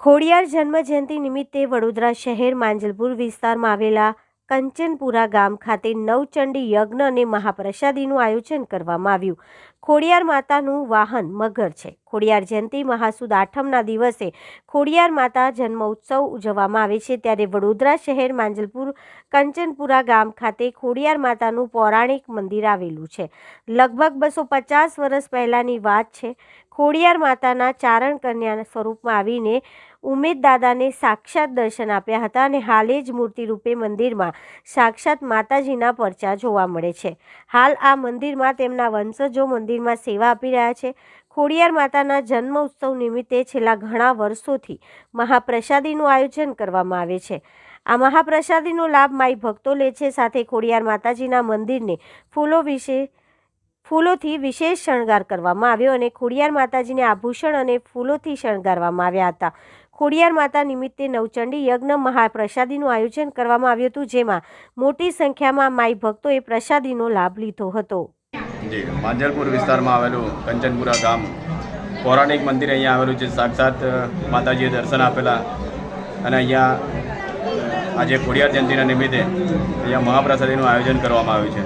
ખોડિયાર જન્મજયંતિ નિમિત્તે વડોદરા શહેર માંજલપુર વિસ્તારમાં આવેલા કંચનપુરા ગામ ખાતે નવચંડી યજ્ઞ અને મહાપ્રસાદીનું આયોજન કરવામાં આવ્યું. ખોડિયાર માતાનું વાહન મગર છે. ખોડિયાર જયંતિ મહાસુદ આઠમના દિવસે ખોડિયાર માતા જન્મ ઉત્સવ ઉજવવામાં આવે છે. ત્યારે વડોદરા શહેર માંજલપુર કંચનપુરા ગામ ખાતે ખોડિયાર માતાનું પૌરાણિક મંદિર આવેલું છે. લગભગ બસો પચાસ વર્ષ પહેલાંની વાત છે. ખોડિયાર માતાના ચારણ કન્યા સ્વરૂપમાં આવીને ઉમેદ દાદાને સાક્ષાત દર્શન આપ્યા હતા અને હાલે જ મૂર્તિ રૂપે મંદિરમાં સાક્ષાત માતાજીના પરચા જોવા મળે છે. હાલ આ મંદિરમાં તેમના વંશજો મંદિરમાં સેવા આપી રહ્યા છે. ખોડિયાર માતાના જન્મ ઉત્સવ નિમિત્તે છેલ્લા ઘણા વર્ષોથી મહાપ્રસાદીનું આયોજન કરવામાં આવે છે. આ મહાપ્રસાદીનો લાભ માઈ ભક્તો લે છે. સાથે ખોડિયાર માતાજીના મંદિરને ફૂલો વિશે, ફૂલોથી વિશેષ શણગાર કરવામાં આવ્યો અને ખોડિયાર માતાજીને આભૂષણ અને ફૂલોથી શણગારવામાં આવ્યા હતા. ખોડિયાર માતા નિમિત્તે નવચંડી યજ્ઞ મહાપ્રસાદીનું આયોજન કરવામાં આવ્યું હતું, જેમાં મોટી સંખ્યામાં માઈ ભક્તોએ પ્રસાદીનો લાભ લીધો હતો. જી માંજલપુર વિસ્તારમાં આવેલું કંચનપુરા ગામ. પૌરાણિક મંદિર અહીંયા આવેલું છે. સાક્ષાત માતાજીએ દર્શન આપેલા. અને અહીંયા આજે ખોડિયાર જયંતિના નિમિત્તે અહીંયા મહાપ્રસાદીનું આયોજન કરવામાં આવ્યું છે.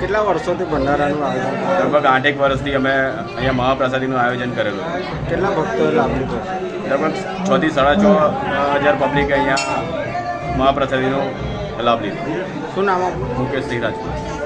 કેટલા વર્ષોથી ભંડારાનું આયોજન? લગભગ આઠેક વર્ષથી અમે અહીંયા મહાપ્રસાદીનું આયોજન કરેલું. કેટલા ભક્તોએ લાભ લીધો? લગભગ છથી સાડા છ હજાર પબ્લિકે અહીંયા મહાપ્રસાદીનો લાભ લીધો. શું નામ મુકેશ સિંહ રાજપૂત.